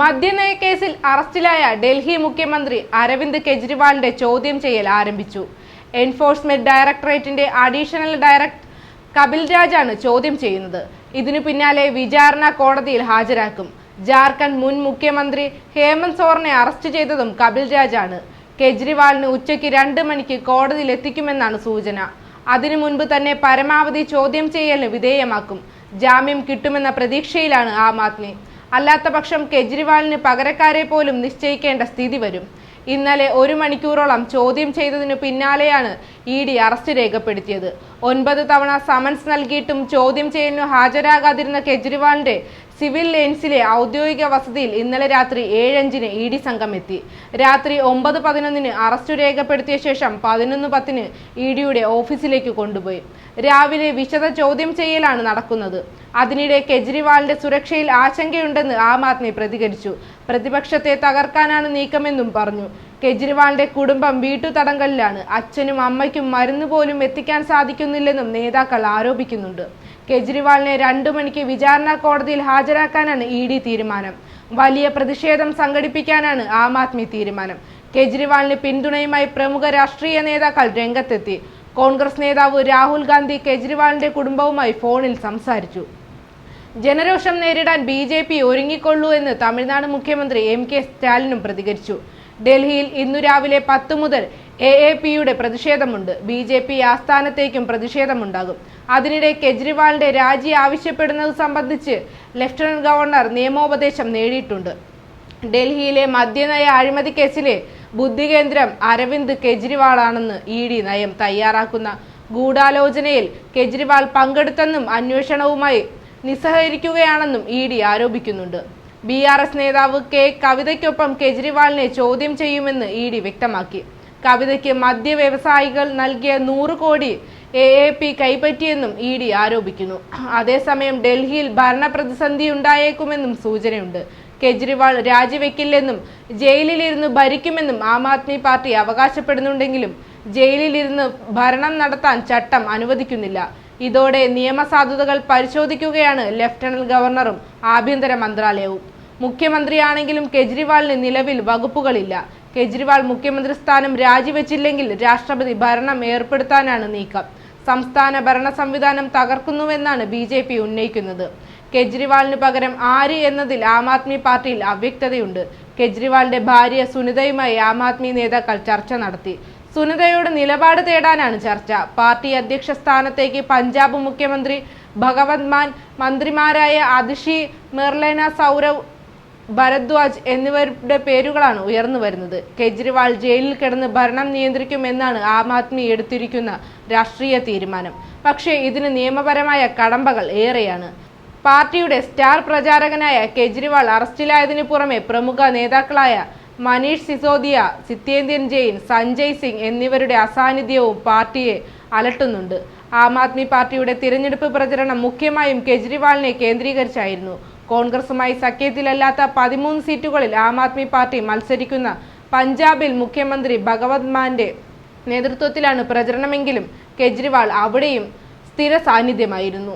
മദ്യനയ കേസിൽ അറസ്റ്റിലായ ഡൽഹി മുഖ്യമന്ത്രി അരവിന്ദ് കെജ്രിവാളിന്റെ ചോദ്യം ചെയ്യൽ ആരംഭിച്ചു. എൻഫോഴ്സ്മെന്റ് ഡയറക്ടറേറ്റിന്റെ അഡീഷണൽ ഡയറക്ടർ കപിൽ രാജാണ് ചോദ്യം ചെയ്യുന്നത്. ഇതിനു പിന്നാലെ വിചാരണ കോടതിയിൽ ഹാജരാക്കും. ജാർഖണ്ഡ് മുൻ മുഖ്യമന്ത്രി ഹേമന്ത് സോറിനെ അറസ്റ്റ് ചെയ്തതും കപിൽ രാജാണ്. കെജ്രിവാളിന് ഉച്ചയ്ക്ക് രണ്ട് മണിക്ക് കോടതിയിൽ എത്തിക്കുമെന്നാണ് സൂചന. അതിനു മുൻപ് തന്നെ പരമാവധി ചോദ്യം ചെയ്യലിന് വിധേയമാക്കും. ജാമ്യം കിട്ടുമെന്ന പ്രതീക്ഷയിലാണ് ആം ആദ്മി. അല്ലാത്ത പക്ഷം കെജ്രിവാളിന് പകരക്കാരെ പോലും നിശ്ചയിക്കേണ്ട സ്ഥിതി വരും. ഇന്നലെ ഒരു മണിക്കൂറോളം ചോദ്യം ചെയ്തതിനു പിന്നാലെയാണ് ഇ ഡി അറസ്റ്റ് രേഖപ്പെടുത്തിയത്. ഒൻപത് തവണ സമൻസ് നൽകിയിട്ടും ചോദ്യം ചെയ്യലിനു ഹാജരാകാതിരുന്ന കെജ്രിവാളിന്റെ സിവിൽ ലൈൻസിലെ ഔദ്യോഗിക വസതിയിൽ ഇന്നലെ രാത്രി ഏഴഞ്ചിന് ഇ ഡി സംഘം എത്തി. രാത്രി ഒമ്പത് പതിനൊന്നിന് അറസ്റ്റ് രേഖപ്പെടുത്തിയ ശേഷം പതിനൊന്ന് പത്തിന് ഇ ഡിയുടെ ഓഫീസിലേക്ക് കൊണ്ടുപോയി. രാവിലെ വിശദ ചോദ്യം ചെയ്യലാണ് നടക്കുന്നത്. അതിനിടെ കെജ്രിവാളിന്റെ സുരക്ഷയിൽ ആശങ്കയുണ്ടെന്ന് ആം ആദ്മി പ്രതികരിച്ചു. പ്രതിപക്ഷത്തെ തകർക്കാനാണ് നീക്കമെന്നും പറഞ്ഞു. കെജ്രിവാളിന്റെ കുടുംബം വീട്ടുതടങ്കലിലാണ്. അച്ഛനും അമ്മയ്ക്കും മരുന്ന് പോലും എത്തിക്കാൻ സാധിക്കുന്നില്ലെന്നും നേതാക്കൾ ആരോപിക്കുന്നുണ്ട്. കെജ്രിവാളിനെ രണ്ടു മണിക്ക് വിചാരണ കോടതിയിൽ ഹാജരാക്കാനാണ് ഇ ഡി തീരുമാനം. വലിയ പ്രതിഷേധം സംഘടിപ്പിക്കാനാണ് ആം ആദ്മി തീരുമാനം. കെജ്രിവാളിന് പിന്തുണയുമായി പ്രമുഖ രാഷ്ട്രീയ നേതാക്കൾ രംഗത്തെത്തി. കോൺഗ്രസ് നേതാവ് രാഹുൽ ഗാന്ധി കെജ്രിവാളിന്റെ കുടുംബവുമായി ഫോണിൽ സംസാരിച്ചു. ജനരോഷം നേരിടാൻ ബി ജെ പി ഒരുങ്ങിക്കൊള്ളൂ എന്ന് തമിഴ്നാട് മുഖ്യമന്ത്രി എം കെ സ്റ്റാലിനും പ്രതികരിച്ചു. ഡൽഹിയിൽ ഇന്നു രാവിലെ പത്ത് മുതൽ എ എ പിയുടെ പ്രതിഷേധമുണ്ട്. ബി ജെ പി ആസ്ഥാനത്തേക്കും പ്രതിഷേധമുണ്ടാകും. അതിനിടെ കെജ്രിവാളിന്റെ രാജി ആവശ്യപ്പെടുന്നത് സംബന്ധിച്ച് ലഫ്റ്റനന്റ് ഗവർണർ നിയമോപദേശം നേടിയിട്ടുണ്ട്. ഡൽഹിയിലെ മദ്യനയ അഴിമതി കേസിലെ ബുദ്ധികേന്ദ്രം അരവിന്ദ് കെജ്രിവാളാണെന്ന് ഇ ഡി നയം തയ്യാറാക്കുന്ന ഗൂഢാലോചനയിൽ കെജ്രിവാൾ പങ്കെടുത്തെന്നും അന്വേഷണവുമായി നിസ്സഹകരിക്കുകയാണെന്നും ഇ ഡി ആരോപിക്കുന്നുണ്ട്. ബി ആർ എസ് നേതാവ് കെ കവിതയ്ക്കൊപ്പം കെജ്രിവാളിനെ ചോദ്യം ചെയ്യുമെന്ന് ഇ ഡി വ്യക്തമാക്കി. കവിതയ്ക്ക് മദ്യ വ്യവസായികൾ നൽകിയ നൂറ് കോടി എ എ പി കൈപ്പറ്റിയെന്നും ഇ ഡി ആരോപിക്കുന്നു. അതേസമയം ഡൽഹിയിൽ ഭരണ പ്രതിസന്ധി ഉണ്ടായേക്കുമെന്നും സൂചനയുണ്ട്. കെജ്രിവാൾ രാജിവെക്കില്ലെന്നും ജയിലിലിരുന്ന് ഭരിക്കുമെന്നും ആം ആദ്മി പാർട്ടി അവകാശപ്പെടുന്നുണ്ടെങ്കിലും ജയിലിലിരുന്ന് ഭരണം നടത്താൻ ചട്ടം അനുവദിക്കുന്നില്ല. ഇതോടെ നിയമസാധുതകൾ പരിശോധിക്കുകയാണ് ലഫ്റ്റനന്റ് ഗവർണറും ആഭ്യന്തര മന്ത്രാലയവും. മുഖ്യമന്ത്രിയാണെങ്കിലും കെജ്രിവാളിന് നിലവിൽ വകുപ്പുകളില്ല. കെജ്രിവാൾ മുഖ്യമന്ത്രി സ്ഥാനം രാജിവെച്ചില്ലെങ്കിൽ രാഷ്ട്രപതി ഭരണം ഏർപ്പെടുത്താനാണ് നീക്കം. സംസ്ഥാന ഭരണ സംവിധാനം തകർക്കുന്നുവെന്നാണ് ബി ജെ പി ഉന്നയിക്കുന്നത്. കെജ്രിവാളിന് പകരം ആര് എന്നതിൽ ആം ആദ്മി പാർട്ടിയിൽ അവ്യക്തതയുണ്ട്. കെജ്രിവാളിന്റെ ഭാര്യ സുനിതയുമായി ആം ആദ്മി നേതാക്കൾ ചർച്ച നടത്തി. സുനിതയോട് നിലപാട് തേടാനാണ് ചർച്ച. പാർട്ടി അധ്യക്ഷ സ്ഥാനത്തേക്ക് പഞ്ചാബ് മുഖ്യമന്ത്രി ഭഗവത് മാൻ മന്ത്രിമാരായ അതിഷി മെർലേന സൗരവ് ഭരദ്വാജ് എന്നിവരുടെ പേരുകളാണ് ഉയർന്നു വരുന്നത്. കെജ്രിവാൾ ജയിലിൽ കിടന്ന് ഭരണം നിയന്ത്രിക്കുമെന്നാണ് ആം ആദ്മി എടുത്തിരിക്കുന്ന രാഷ്ട്രീയ തീരുമാനം. പക്ഷേ ഇതിന് നിയമപരമായ കടമ്പകൾ ഏറെയാണ്. പാർട്ടിയുടെ സ്റ്റാർ പ്രചാരകനായ കെജ്രിവാൾ അറസ്റ്റിലായതിനു പുറമെ പ്രമുഖ നേതാക്കളായ മനീഷ് സിസോദിയ സിത്യേന്ത്യൻ ജെയിൻ സഞ്ജയ് സിംഗ് എന്നിവരുടെ അസാന്നിധ്യവും പാർട്ടിയെ അലട്ടുന്നുണ്ട്. ആം ആദ്മി പാർട്ടിയുടെ തിരഞ്ഞെടുപ്പ് പ്രചരണം മുഖ്യമായും കെജ്രിവാളിനെ കേന്ദ്രീകരിച്ചായിരുന്നു. കോൺഗ്രസുമായി സഖ്യത്തിലല്ലാത്ത പതിമൂന്ന് സീറ്റുകളിൽ ആം ആദ്മി പാർട്ടി മത്സരിക്കുന്ന പഞ്ചാബിൽ മുഖ്യമന്ത്രി ഭഗവത് മാന്റെ നേതൃത്വത്തിലാണ് പ്രചരണമെങ്കിലും കെജ്രിവാൾ അവിടെയും സ്ഥിര സാന്നിധ്യമായിരുന്നു.